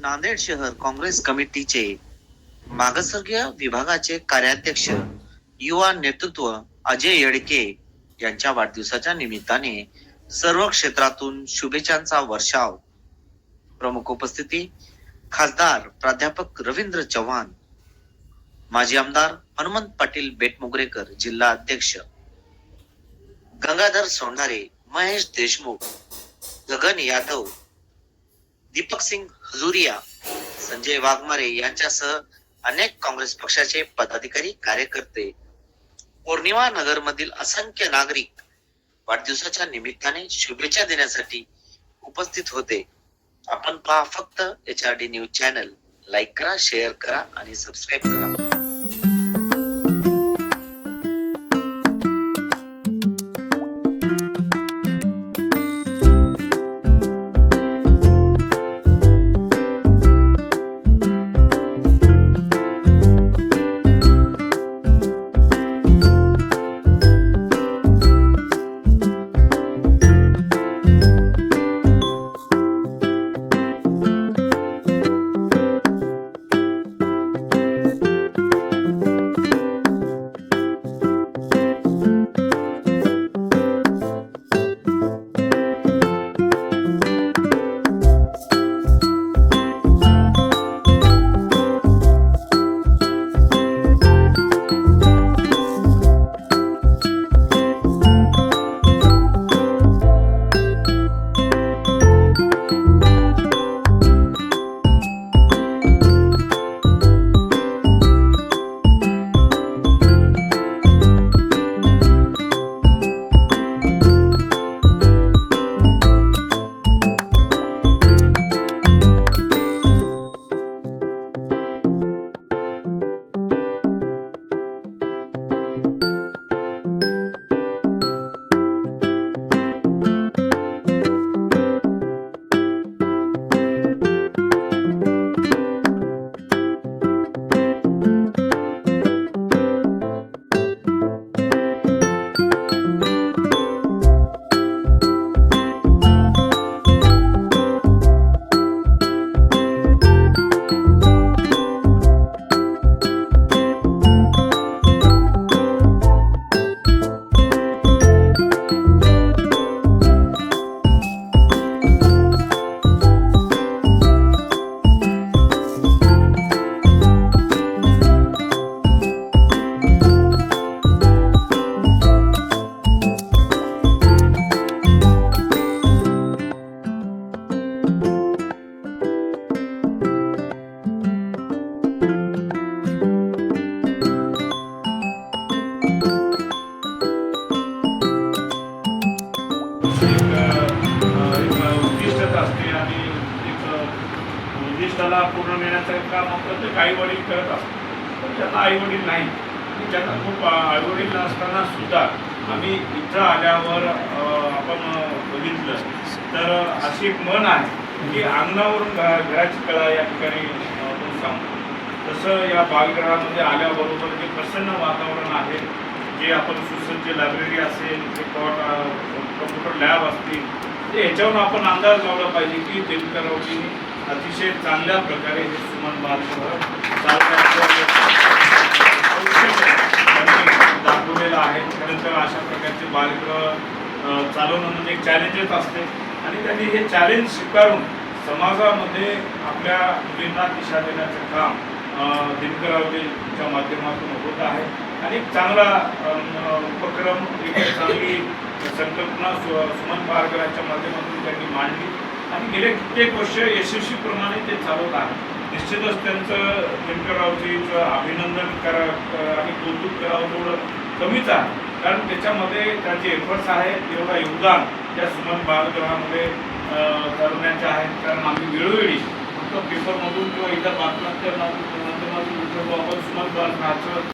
नांदेड शहर काँग्रेस कमिटीचे मागासवर्गीय विभागाचे कार्याध्यक्ष युवा नेतृत्व अजय येडके यांच्या वाढदिवसाच्या निमित्ताने सर्व क्षेत्रातून शुभेच्छांचा वर्षाव. प्रमुख उपस्थिती खासदार प्राध्यापक रवींद्र चव्हाण माजी आमदार हनुमंत पाटील बेटमुगरेकर जिल्हा अध्यक्ष गंगाधर सोंढारे महेश देशमुख गगन यादव दीपक सिंग हजुरिया संजय वाघमारे यांच्यासह अनेक काँग्रेस पक्षाचे पदाधिकारी कार्यकर्ते. पौर्णिमा नगर मधील असंख्य नागरिक वाढदिवसाच्या निमित्ताने शुभेच्छा देण्यासाठी उपस्थित होते. आपण पहा फक्त H R D news channel like करा शेअर करा आणि सबस्क्राईब करा. असते आणि एक अ, पूर्ण नेण्याचं काम आपण ते काही वडील करत असतात. पण त्यांना आई वडील नाही त्यांना खूप आई वडील नसताना सुद्धा आम्ही इथं आल्यावर आपण बघितलं तर अशी एक मन आहे की अंगणावरून घ- घराची कला या ठिकाणी आपण सांगतो तसं या बालगृहामध्ये आल्याबरोबर जे प्रसन्न वातावरण आहे जे आपण सुसज्ज लायब्ररी असेल जे कॉट कम्प्युटर लॅब असतील ते आपण अंदाज लावला पाहिजे की देवकरावजींनी अतिशय चांगल्या प्रकारे हे सुमन बालगृह दाखवलेलं आहे. खरंतर अशा प्रकारचे बालगृह चालवणं म्हणजे एक चॅलेंजच असते. आणि त्यांनी हे चॅलेंज स्वीकारून समाजामध्ये आपल्या मुलींना दिशा देण्याचं काम दिनकरावजीच्या माध्यमातून होत आहे. आणि एक चांगला उपक्रम एक चांगली संकल्पना सुमन बारगराच्या माध्यमातून त्यांनी मांडली. आणि गेल्या कित्येक वर्ष यशस्वीप्रमाणे ते चालवत आहे निश्चितच त्यांचं दिनकररावजीचं अभिनंदन करा आणि कौतुक करावं थोडं कमीच आहे. कारण त्याच्यामध्ये त्यांचे एफर्ट्स आहेत तेवढा योगदान त्या सुमन बालगृहामध्ये करण्याचे आहेत कारण आम्ही वेळोवेळी फक्त पेपरमधून किंवा इतर बातम्यांच्या माध्यमातून उठवतो. आपण सुमन बालग्रहाचं